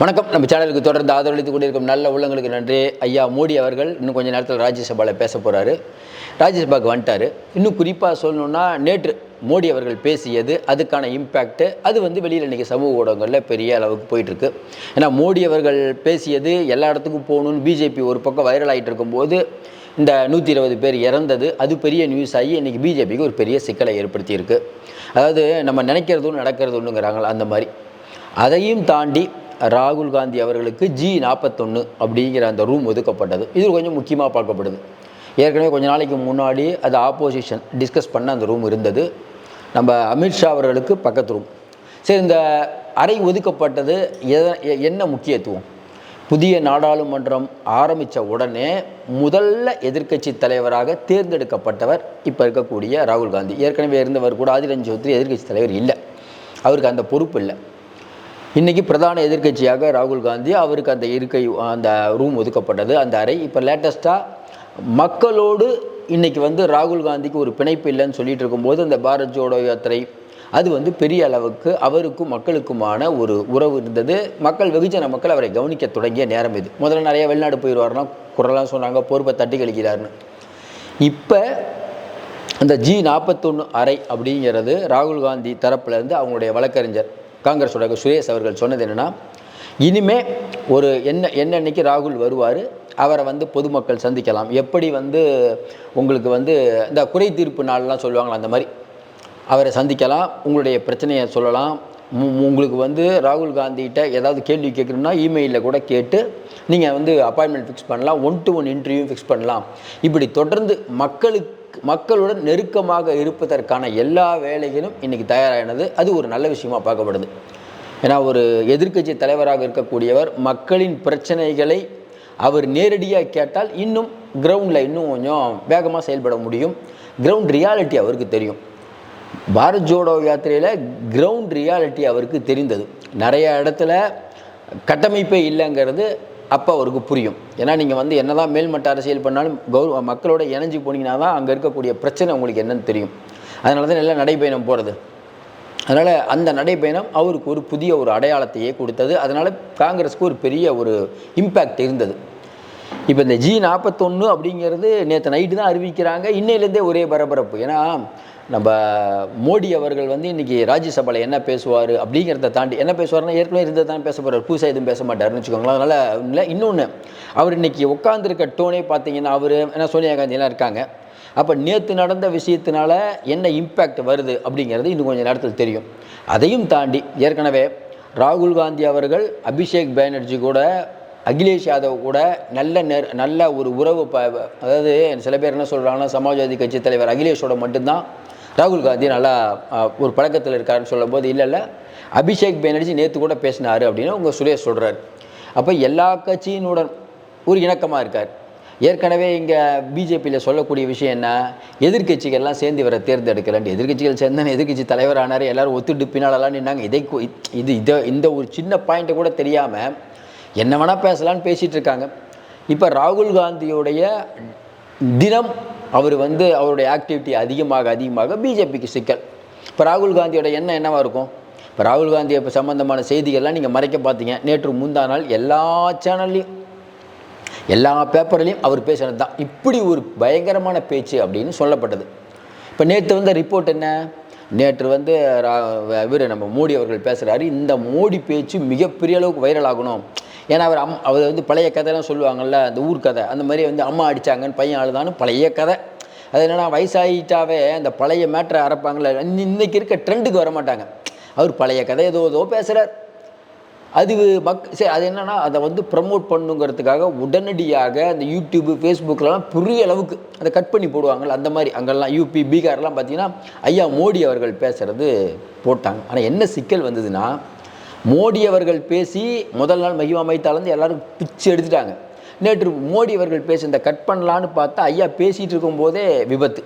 வணக்கம். நம்ம சேனலுக்கு தொடர்ந்து ஆதரவளித்து கொண்டிருக்கும் நல்ல உள்ளங்களுக்கு நன்றி. ஐயா மோடி அவர்கள் இன்னும் கொஞ்சம் நேரத்தில் ராஜ்யசபாவில் பேச போகிறாரு ராஜ்யசபாவுக்கு வந்துட்டார். இன்னும் குறிப்பாக சொல்லணுன்னா நேற்று மோடி அவர்கள் பேசியது அதுக்கான இம்பேக்ட்டு அது வந்து வெளியில் இன்றைக்கி சமூக ஊடகங்களில் பெரிய அளவுக்கு போயிட்டுருக்கு. ஏன்னா மோடி அவர்கள் பேசியது எல்லா இடத்துக்கும் போகணும்னு பிஜேபி ஒரு பக்கம் வைரல் ஆகிட்டு இருக்கும்போது இந்த நூற்றி இருபது பேர் இறந்தது அது பெரிய நியூஸ் ஆகி இன்றைக்கி பிஜேபிக்கு ஒரு பெரிய சிக்கலை ஏற்படுத்தியிருக்கு. அதாவது நம்ம நினைக்கிறது ஒன்று நடக்கிறது ஒன்றுங்கிறாங்களா அந்த மாதிரி. அதையும் தாண்டி ராகுல் காந்தி அவர்களுக்கு ஜி நாற்பத்தொன்று அப்படிங்கிற அந்த ரூம் ஒதுக்கப்பட்டது. இது கொஞ்சம் முக்கியமாக பார்க்கப்படுது. ஏற்கனவே கொஞ்ச நாளைக்கு முன்னாடி அது ஆப்போசிஷன் டிஸ்கஸ் பண்ண அந்த ரூம் இருந்தது. நம்ம அமித்ஷா அவர்களுக்கு பக்கத்து ரூம் சரி இந்த அறை ஒதுக்கப்பட்டது எத- என்ன முக்கியத்துவம்? புதிய நாடாளுமன்றம் ஆரம்பித்த உடனே முதல்ல எதிர்க்கட்சி தலைவராக தேர்ந்தெடுக்கப்பட்டவர் இப்போ இருக்கக்கூடிய ராகுல் காந்தி. ஏற்கனவே இருந்தவர் கூட ஆதிரன் சௌத்ரி எதிர்க்கட்சி தலைவர் இல்லை. அவருக்கு அந்த பொறுப்பு இல்லை. இன்றைக்கி பிரதான எதிர்க்கட்சியாக ராகுல் காந்தி அவருக்கு அந்த இருக்கை அந்த ரூம் ஒதுக்கப்பட்டது. அந்த அறை இப்போ லேட்டஸ்ட்டாக மக்களோடு இன்றைக்கி வந்து ராகுல் காந்திக்கு ஒரு பிணைப்பு இல்லைன்னு சொல்லிட்டு இருக்கும்போது அந்த பாரத் ஜோடோ யாத்திரை அது வந்து பெரிய அளவுக்கு அவருக்கும் மக்களுக்குமான ஒரு உறவு இருந்தது. மக்கள் வெகுஜன மக்கள் அவரை கவனிக்க தொடங்கிய நேரம் இது. முதல்ல நிறைய வெளிநாடு போயிடுவார்னா குரலாம் சொன்னாங்க பொறுப்பை தட்டி கழிக்கிறாருன்னு. இப்போ அந்த ஜி நாற்பத்தொன்று அறை அப்படிங்கிறது ராகுல் காந்தி தரப்புலேருந்து அவங்களுடைய வழக்கறிஞர் காங்கிரஸோட சுரேஷ் அவர்கள் சொன்னது என்னென்னா இனிமே ஒரு என்ன என்னன்னைக்கு ராகுல் வருவார் அவரை வந்து பொதுமக்கள் சந்திக்கலாம். எப்படி வந்து உங்களுக்கு வந்து இந்த குறை தீர்ப்பு நாள்லாம் சொல்லுவாங்களா அந்த மாதிரி. அவரை சந்திக்கலாம் உங்களுடைய பிரச்சனையை சொல்லலாம். உங்களுக்கு வந்து ராகுல் காந்திகிட்ட ஏதாவது கேள்வி கேட்கணும்னா இமெயிலில் கூட கேட்டு நீங்கள் வந்து அப்பாயின்மெண்ட் ஃபிக்ஸ் பண்ணலாம். One to one interview fix பண்ணலாம். இப்படி தொடர்ந்து மக்களுக்கு மக்களுடன் நெருக்கமாக இருப்பதற்கான எல்லா வேலைகளும் இன்றைக்கி தயாரானது அது ஒரு நல்ல விஷயமாக பார்க்கப்படுது. ஏன்னா ஒரு எதிர்க்கட்சி தலைவராக இருக்கக்கூடியவர் மக்களின் பிரச்சனைகளை அவர் நேரடியாக கேட்டால் இன்னும் கிரவுண்டில் இன்னும் கொஞ்சம் வேகமாக செயல்பட முடியும். கிரவுண்ட் ரியாலிட்டி அவருக்கு தெரியும். பாரத் ஜோடோ யாத்திரையில் கிரவுண்ட் ரியாலிட்டி அவருக்கு தெரிந்தது. நிறைய இடத்துல கட்டமைப்பே இல்லைங்கிறது அப்போ அவருக்கு புரியும். ஏன்னா நீங்கள் வந்து என்னதான் மேல்மட்ட அரசியல் பண்ணாலும் கௌரவ மக்களோட இணைஞ்சு போனீங்கன்னா தான் அங்கே இருக்கக்கூடிய பிரச்சனை உங்களுக்கு என்னன்னு தெரியும். அதனால தான் நல்லா நடைபயணம் போகிறது அதனால் அந்த நடைபயணம் அவருக்கு ஒரு புதிய ஒரு அடையாளத்தையே கொடுத்தது. அதனால் காங்கிரஸுக்கு ஒரு பெரிய ஒரு இம்பேக்ட் இருந்தது. இப்போ இந்த ஜி நாற்பத்தொன்று அப்படிங்கிறது நேற்று நைட்டு தான் அறிவிக்கிறாங்க. இன்னையிலேருந்தே ஒரே பரபரப்பு. ஏன்னா நம்ம மோடி அவர்கள் வந்து இன்றைக்கி ராஜ்யசபாவில் என்ன பேசுவார் அப்படிங்கிறத தாண்டி என்ன பேசுவார்னா ஏற்கனவே இருந்தது தான் பேச போகிறார் புதுசாக எதுவும் பேச மாட்டாருன்னு வச்சுக்கோங்களேன். அதனால் இல்லை இன்னொன்று அவர் இன்றைக்கி உட்காந்துருக்க டோனே பார்த்தீங்கன்னா அவர் ஏன்னா சோனியா காந்தியெல்லாம் இருக்காங்க. அப்போ நேற்று நடந்த விஷயத்தினால என்ன இம்பேக்ட் வருது அப்படிங்கிறது இன்னும் கொஞ்சம் நேரத்தில் தெரியும். அதையும் தாண்டி ஏற்கனவே ராகுல் காந்தி அவர்கள் அபிஷேக் பானர்ஜி கூட அகிலேஷ் யாதவ் கூட நல்ல நெர் நல்ல ஒரு உறவு ப அதாவது சில பேர் என்ன சொல்கிறாங்கன்னா சமாஜ்வாதி கட்சி தலைவர் அகிலேஷோட மட்டும்தான். ராகுல் காந்தி நல்லா ஒரு பழக்கத்தில் இருக்காருன்னு சொல்லும்போது இல்லை இல்லை அபிஷேக் பானர்ஜி நேற்று கூட பேசினார் அப்படின்னு உங்கள் சுரேஷ் சொல்கிறார் அப்போ எல்லா கட்சியினுடன் ஒரு இணக்கமாக இருக்கார். ஏற்கனவே இங்கே பிஜேபியில் சொல்லக்கூடிய விஷயம் என்ன? எதிர்க்கட்சிகள்லாம் சேர்ந்து இவரை தேர்ந்தெடுக்கலன்ட்டு. எதிர்க்கட்சிகள் சேர்ந்தானே எதிர்க்கட்சி தலைவரானார் எல்லாரும் ஒத்துட்டு பின்னாலலாம் நின்னாங்க. இதை இது இதை இந்த ஒரு சின்ன பாயிண்ட்டை கூட தெரியாமல் என்ன வேணால் பேசலான்னு பேசிகிட்டு இருக்காங்க. இப்போ ராகுல் காந்தியுடைய தினம் அவர் வந்து அவருடைய ஆக்டிவிட்டி அதிகமாக அதிகமாக பிஜேபிக்கு சிக்கல். இப்போ ராகுல் காந்தியோட எண்ணம் என்னவாக இருக்கும்? இப்போ ராகுல் காந்தி இப்போ சம்மந்தமான செய்திகள்லாம் நீங்கள் மறைக்க பார்த்தீங்க நேற்று முந்தா நாள் எல்லா சேனல்லையும் எல்லா பேப்பர்லையும் அவர் பேசுனது தான். இப்படி ஒரு பயங்கரமான பேச்சு அப்படின்னு சொல்லப்பட்டது. இப்போ நேற்று வந்த ரிப்போர்ட் என்ன? நேற்று வந்து இவர் நம்ம மோடி அவர்கள் பேசுகிறாரு இந்த மோடி பேச்சு மிகப்பெரிய அளவுக்கு வைரல் ஆகணும். ஏன்னா அவர் அம் அவர் வந்து பழைய கதைலாம் சொல்லுவாங்கள்ல அந்த ஊர் கதை அந்த மாதிரி வந்து அம்மா அடித்தாங்கன்னு பையன் அழுதான்னு பழைய கதை. அது என்னென்னா வயசாகிட்டாவே அந்த பழைய மேட்ரை அரைப்பாங்களே இன்றைக்கி இருக்க ட்ரெண்டுக்கு வர மாட்டாங்க அவர் பழைய கதை ஏதோ ஏதோ பேசுகிறார் அது மக் சரி அது என்னென்னா அதை வந்து ப்ரமோட் பண்ணுங்கிறதுக்காக உடனடியாக அந்த யூடியூப்பு ஃபேஸ்புக்கிலலாம் பெரிய அளவுக்கு அதை கட் பண்ணி போடுவாங்கள்ல அந்த மாதிரி. அங்கெல்லாம் யூபி பீகார்லாம் பார்த்தீங்கன்னா ஐயா மோடி அவர்கள் பேசுகிறது போட்டாங்க. ஆனால் என்ன சிக்கல் வந்ததுன்னா மோடி அவர்கள் பேசி முதல் நாள் மகிமா மைத்தாலேருந்து எல்லாரும் பிச்சு எடுத்துட்டாங்க. நேற்று மோடி அவர்கள் பேசி இந்த கட் பண்ணலான்னு பார்த்தா ஐயா பேசிகிட்டு இருக்கும்போதே விபத்து.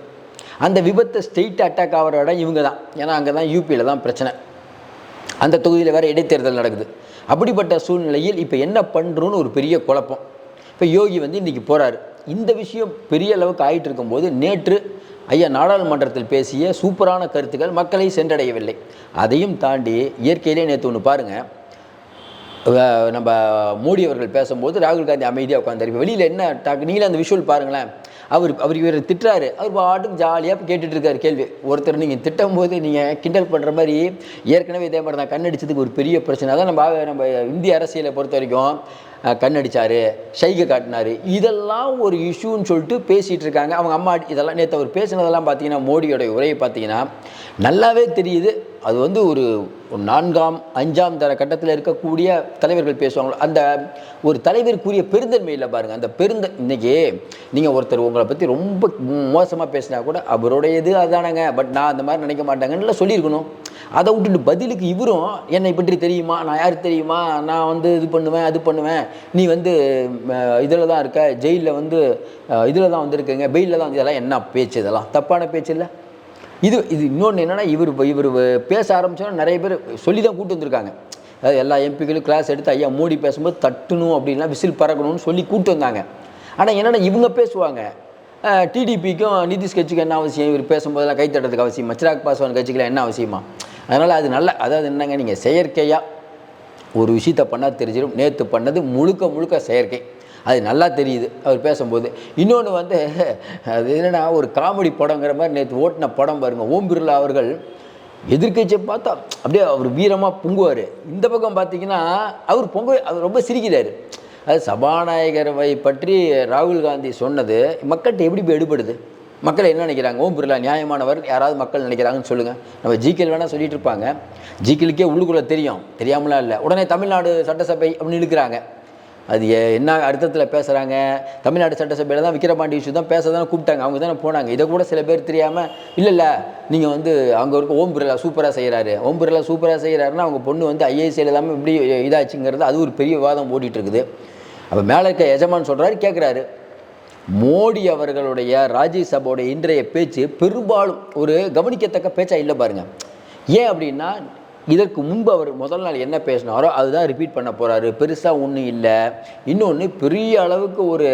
அந்த விபத்தை ஸ்டெயிட் அட்டாக் ஆகிற இடம் இவங்க தான் ஏன்னா அங்கே தான் யூபியில் தான் பிரச்சனை. அந்த தொகுதியில் வேறு இடைத்தேர்தல் நடக்குது. அப்படிப்பட்ட சூழ்நிலையில் இப்போ என்ன பண்ணுறோன்னு ஒரு பெரிய குழப்பம். இப்போ யோகி வந்து இன்றைக்கி போகிறாரு இந்த விஷயம் பெரிய அளவுக்கு ஆகிட்டு இருக்கும்போது நேற்று ஐயா நாடாளுமன்றத்தில் பேசிய சூப்பரான கருத்துக்கள் மக்களை சென்றடையவில்லை. அதையும் தாண்டி இயற்கையிலே நேற்று ஒன்று பாருங்கள் நம்ம மோடி அவர்கள் பேசும்போது ராகுல் காந்தி அமைதியாக உட்காந்தார் வெளியில் என்ன டாக்கு நீங்களே அந்த விஷுவல் பாருங்களேன். அவர் அவர் இவர் திட்டுறாரு. அவர் பாட்டுக்கு ஜாலியாக கேட்டுட்டு இருக்காரு கேள்வி. ஒருத்தர் நீங்கள் திட்டும் போது நீங்கள் கிண்டல் பண்ணுற மாதிரி ஏற்கனவே இதே மாதிரி தான். கண்ணடிச்சதுக்கு ஒரு பெரிய பிரச்சனை. அதான் நம்ம நம்ம இந்திய அரசியலை பொறுத்த வரைக்கும் கண்ணடிச்சார் கண்ணடிச்சாரு ஷைகை காட்டினாரு. இதெல்லாம் ஒரு இஷ்யூன்னு சொல்லிட்டு பேசிகிட்டு இருக்காங்க. அவங்க அம்மா இதெல்லாம் நேற்று அவர் பேசினதெல்லாம் பார்த்தீங்கன்னா மோடியோட உரையை பார்த்தீங்கன்னா நல்லாவே தெரியுது. அது வந்து ஒரு ஒரு நான்காம் அஞ்சாம் தர கட்டத்தில் இருக்கக்கூடிய தலைவர்கள் பேசுவாங்களோ அந்த ஒரு தலைவருக்குரிய பெருந்தன்மை இல்லை பாருங்கள் அந்த பெருந்த இன்றைக்கி நீங்கள் ஒருத்தர் உங்களை பற்றி ரொம்ப மோசமாக பேசினா கூட அவருடையது அதானங்க. பட் நான் அந்த மாதிரி நினைக்க மாட்டேங்கன்னு சொல்லியிருக்கணும். அதை விட்டுட்டு பதிலுக்கு இவரும் என்னை பற்றி தெரியுமா? நான் யார் தெரியுமா? நான் வந்து இது பண்ணுவேன் அது பண்ணுவேன். நீ வந்து இதில் தான் இருக்க. ஜெயிலில் வந்து இதில் தான் வந்திருக்கேங்க. பெயிலில் தான் வந்து இதெல்லாம் என்ன பேச்சு? இதெல்லாம் தப்பான பேச்சு இல்லை. இது இது இன்னொன்று என்னென்னா இவர் இவர் பேச ஆரம்பிச்சோன்னா நிறைய பேர் சொல்லி தான் கூட்டு வந்திருக்காங்க. அதாவது எல்லா எம்பிக்களும் கிளாஸ் எடுத்து ஐயா மோடி பேசும்போது தட்டணும் அப்படின்னா விசில் பறக்கணும்னு சொல்லி கூட்டு வந்தாங்க. ஆனால் என்னென்னா இவங்க பேசுவாங்க. டிடிபிக்கும் நிதிஷ் கட்சிக்கு என்ன அவசியம்? இவர் பேசும்போதெல்லாம் கை தட்டுறதுக்கு அவசியமா. சிராக் பாஸ்வான் கட்சிக்கெலாம் என்ன அவசியமா? அதனால் அது நல்ல அதாவது என்னங்க நீங்கள் செயற்கையாக ஒரு விஷயத்தை பண்ணால் தெரிஞ்சிடும். நேற்று பண்ணது முழுக்க முழுக்க செயற்கை. அது நல்லா தெரியுது. அவர் பேசும்போது இன்னொன்று வந்து அது என்னென்னா ஒரு காமெடி படங்கிற மாதிரி நேற்று ஓட்டின படம் பாருங்கள் ஓம் பிர்லா அவர்கள் எதிர்க்கட்சியை பார்த்தா அப்படியே அவர் வீரமாக பொங்குவார். இந்த பக்கம் பார்த்தீங்கன்னா அவர் பொங்க அவர் ரொம்ப சிரிக்கிறார். அது சபாநாயகரை பற்றி ராகுல் காந்தி சொன்னது மக்கள்கிட்ட எப்படி போய் எடுபடுது? மக்கள் என்ன நினைக்கிறாங்க? ஓம் பிர்லா நியாயமானவர் யாராவது மக்கள் நினைக்கிறாங்கன்னு சொல்லுங்கள் நம்ம ஜிகேல் வேணால் சொல்லிட்டு இருப்பாங்க. ஜிகேலுக்கே உள்ளுக்குள்ளே தெரியும். தெரியாமலாம் இல்லை. உடனே தமிழ்நாடு சட்டசபை அப்படின்னு இழுக்கிறாங்க. அது என்ன அர்த்தத்தில் பேசுகிறாங்க தமிழ்நாடு சட்டசபையில் தான் விக்கிரபாண்டி இஷ்யூ தான் பேச தானே கூப்பிட்டாங்க. அவங்க தானே போனாங்க. இதை கூட சில பேர் தெரியாமல் இல்லை இல்லை நீங்கள் வந்து அங்கே இருக்க ஓம் பிர்லா சூப்பராக செய்கிறாரு ஓம் பிர்லா சூப்பராக செய்கிறாருன்னா அவங்க பொண்ணு வந்து ஐஏசியில் இல்லாமல் இப்படி இதாச்சுங்கிறது அது ஒரு பெரிய விவாதம் ஓடிட்டு இருக்குது அப்போ மேலே இருக்க எஜமான் சொல்கிறாரு கேட்குறாரு மோடி அவர்களுடைய ராஜ்யசபாவுடைய இன்றைய பேச்சு பெரும்பாலும் ஒரு கவனிக்கத்தக்க பேச்சாக இல்லை பாருங்கள் ஏன் அப்படின்னா இதற்கு முன்பு அவர் முதல் நாள் என்ன பேசினாரோ அதுதான் ரிப்பீட் பண்ண போகிறாரு பெருசாக ஒன்றும் இல்லை. இன்னொன்று பெரிய அளவுக்கு ஒரு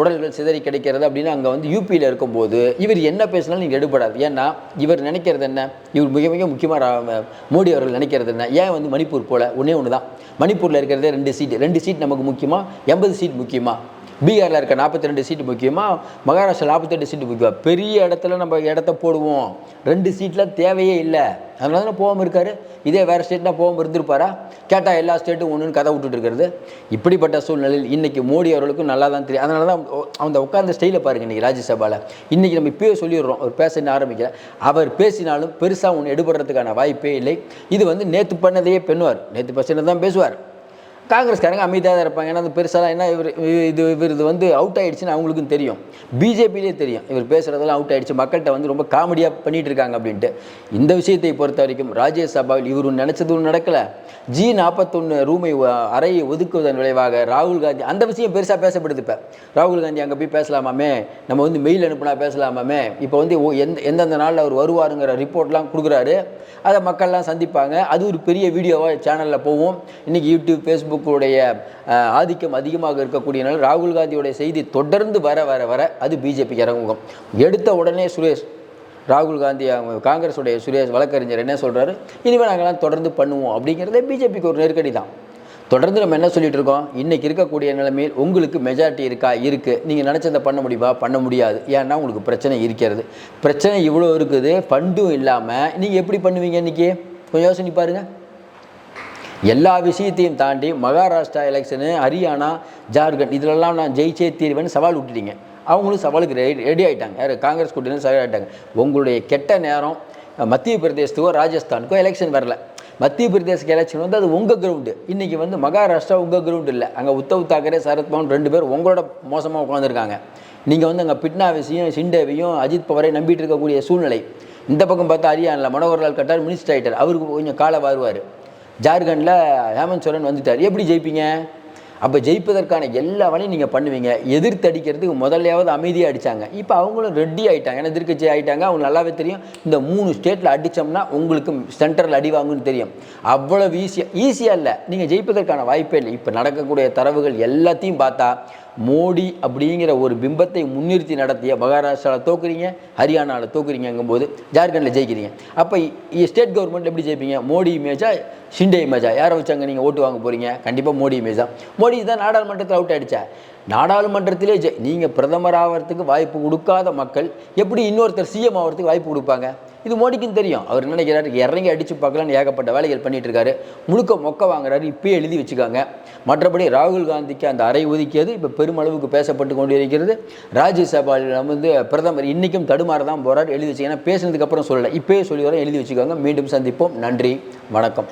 உடல்கள் சிதறி கிடைக்கிறது அப்படின்னு அங்கே வந்து யூபியில் இருக்கும்போது இவர் என்ன பேசினாலும் நீங்கள் எடுபடாது. ஏன்னா இவர் நினைக்கிறது என்ன? இவர் மிக மிக முக்கியமாக மோடி அவர்கள் நினைக்கிறது என்ன? ஏன் வந்து மணிப்பூர் போல? ஒன்றே ஒன்று தான் மணிப்பூரில் இருக்கிறதே ரெண்டு சீட் ரெண்டு சீட் நமக்கு முக்கியமாக எண்பது சீட் முக்கியமாக பீகாரில் இருக்க நாற்பத்தி ரெண்டு சீட்டு முக்கியமாக மகாராஷ்டிரா நாற்பத்தெட்டு சீட்டு முக்கியம். பெரிய இடத்துல நம்ம இடத்த போடுவோம். ரெண்டு சீட்டில் தேவையே இல்லை. அதனால தானே போகாமல் இருக்கார்? இதே வேறு ஸ்டேட்னா போகாமல் இருந்திருப்பாரா? கேட்டால் எல்லா ஸ்டேட்டும் ஒன்றுன்னு கதை விட்டுட்டு இருக்கிறது. இப்படிப்பட்ட சூழ்நிலையில் இன்றைக்கி மோடி அவர்களுக்கும் நல்லா தான் தெரியும். அதனால தான் அந்த உட்கார்ந்த ஸ்டைலை பாருங்க இன்றைக்கி ராஜ்யசபாவில் இன்றைக்கி நம்ம இப்பயே சொல்லிடுறோம். அவர் பேச ஆரம்பிக்கல. அவர் பேசினாலும் பெருசாக ஒன்று எடுபடுறதுக்கான வாய்ப்பே இல்லை. இது வந்து நேற்று பண்ணதையே பெண்ணுவார். நேற்று பேசினது தான் பேசுவார். காங்கிரஸ்காரங்க அமைதியாக தான் இருப்பாங்க. ஏன்னா அது பெருசாலாம் என்ன இவர் இது இவர் இது வந்து அவுட் ஆகிடுச்சுன்னு அவங்களுக்கும் தெரியும். பிஜேபியிலே தெரியும். இவர் பேசுகிறதெல்லாம் அவுட் ஆகிடுச்சு மக்கள்கிட்ட வந்து ரொம்ப காமெடியாக பண்ணிகிட்டு இருக்காங்க அப்படின்ட்டு. இந்த விஷயத்தை பொறுத்த வரைக்கும் ராஜ்யசபாவில் இவர் நினச்சதும் நடக்கலை. ஜி நாற்பத்தொன்று ரூமை அறையை ஒதுக்குவதன் விளைவாக ராகுல் காந்தி அந்த விஷயம் பெருசாக பேசப்படுது இப்போ. ராகுல் காந்தி அங்கே போய் பேசலாமாமே? நம்ம வந்து மெயில் அனுப்புனா பேசலாமாமே? இப்போ வந்து ஓ- எந்த எந்தெந்த நாளில் அவர் வருவாருங்கிற ரிப்போர்ட்லாம் கொடுக்குறாரு. அதை மக்கள்லாம் சந்திப்பாங்க. அது ஒரு பெரிய வீடியோவாக சேனலில் போகும். இன்றைக்கி யூடியூப் ஃபேஸ்புக் திமுகவுடைய ஆதிக்கம் அதிகமாக இருக்கக்கூடியனால ராகுல் காந்தியுடைய செய்தி தொடர்ந்து வர வர வர அது பிஜேபிக்கு இறங்குமுகம் எடுத்த உடனே சுரேஷ் ராகுல் காந்தி அவங்க காங்கிரஸுடைய சுரேஷ் வழக்கறிஞர் என்ன சொல்கிறாரு இனிமேல் நாங்கள்லாம் தொடர்ந்து பண்ணுவோம் அப்படிங்கிறதே பிஜேபிக்கு ஒரு நெருக்கடி தான். தொடர்ந்து நம்ம என்ன சொல்லிட்டு இருக்கோம்? இன்றைக்கி இருக்கக்கூடிய நிலைமையில் உங்களுக்கு மெஜாரிட்டி இருக்கா? இருக்குது நீங்கள் நினச்சதை பண்ண முடியுமா? பண்ண முடியாது. ஏன்னா உங்களுக்கு பிரச்சனை இருக்கிறது. பிரச்சனை இவ்வளோ இருக்குது. ஃபண்டும் இல்லாமல் நீங்கள் எப்படி பண்ணுவீங்க இன்றைக்கி கொஞ்சம் யோசனை பாருங்கள் எல்லா விஷயத்தையும் தாண்டி மகாராஷ்டிரா எலெக்ஷனு ஹரியானா ஜார்க்கண்ட் இதிலெல்லாம் நான் ஜெயிச்சே தீர்வேன்னு சவால் விட்டுட்டீங்க. அவங்களும் சவாலுக்கு ரெடி ரெடி ஆகிட்டாங்க யார் காங்கிரஸ் கூட்டணி சவால் ஆகிட்டாங்க உங்களுடைய கெட்ட நேரம் மத்திய பிரதேசத்துக்கோ ராஜஸ்தானுக்கோ எலெக்ஷன் வரல. மத்திய பிரதேசக்கு எலெக்ஷன் வந்து அது உங்கள் கிரவுண்டு இன்றைக்கி வந்து மகாராஷ்டிரா உங்கள் கிரவுண்டு இல்லை. அங்கே உத்தவ் தாக்கரே சரத்பவன் ரெண்டு பேர் உங்களோட மோசமாக உட்காந்துருக்காங்க நீங்கள் வந்து அங்கே பிட்னாவிஸையும் சிண்டேவையும் அஜித் பவரை நம்பிட்டு இருக்கக்கூடிய சூழ்நிலை. இந்த பக்கம் பார்த்தா ஹரியானில் மனோகர்லால் கட்டார் மினிஸ்டர் ஆகிட்டார் அவருக்கு கொஞ்சம் காலை வருவார். ஜார்க்கண்டில் ஹேமந்த் சோரன் வந்துட்டார். எப்படி ஜெயிப்பீங்க? அப்போ ஜெயிப்பதற்கான எல்லா வழியும் நீங்கள் பண்ணுவீங்க. எதிர்த்து அடிக்கிறதுக்கு முதல்லையாவது அமைதியாக அடித்தாங்க இப்போ அவங்களும் ரெடி ஆகிட்டாங்க ஏன்னா எதிர்க்கட்சி ஆகிட்டாங்க அவங்க நல்லாவே தெரியும். இந்த மூணு ஸ்டேட்டில் அடித்தோம்னா உங்களுக்கு சென்டரில் அடி வாங்குன்னு தெரியும். அவ்வளோ ஈஸியாக ஈஸியாக இல்லை. நீங்கள் ஜெயிப்பதற்கான வாய்ப்பே இல்லை. இப்போ நடக்கக்கூடிய தரவுகள் எல்லாத்தையும் பார்த்தா மோடி அப்படிங்கிற ஒரு பிம்பத்தை முன்னிறுத்தி நடத்திய மகாராஷ்டிராவில் தோக்குறீங்க ஹரியானாவில் தோக்குறீங்கங்கும்போது ஜார்க்கண்டில் ஜெயிக்கிறீங்க. அப்போ ஸ்டேட் கவர்மெண்ட் எப்படி ஜெயிப்பீங்க? மோடி இமேஜா ஷிண்டே இமேஜா? யாரை வச்சாங்க நீங்கள் ஓட்டு வாங்க போகிறீங்க கண்டிப்பாக மோடி இமேஜா மோடி தான் நாடாளுமன்றத்தில் அவுட் ஆகிடுச்சா நாடாளுமன்றத்திலே ஜெ நீங்கள் பிரதமர் ஆகிறதுக்கு வாய்ப்பு கொடுக்காத மக்கள் எப்படி இன்னொருத்தர் சிஎம் ஆகிறதுக்கு வாய்ப்பு கொடுப்பாங்க? இது மோடிக்கும் தெரியும். அவர் என்ன நினைக்கிறாரு? இறங்கி அடித்து பார்க்கலான்னு ஏகப்பட்ட வேலைகள் பண்ணிட்டு இருக்காரு முழுக்க மொக்க வாங்குறாரு. இப்பயே எழுதி வச்சுக்காங்க. மற்றபடி ராகுல் காந்திக்கு அந்த அறை ஒதுக்கியது இப்போ பெருமளவுக்கு பேசப்பட்டு கொண்டு இருக்கிறது ராஜ்யசபாவில் வந்து பிரதமர் இன்றைக்கும் தடுமாற தான் போகிறார் எழுதி வச்சு ஏன்னா பேசினதுக்கப்புறம் சொல்லலை. இப்பயே சொல்லி வரேன் எழுதி வச்சுக்காங்க. மீண்டும் சந்திப்போம். நன்றி. வணக்கம்.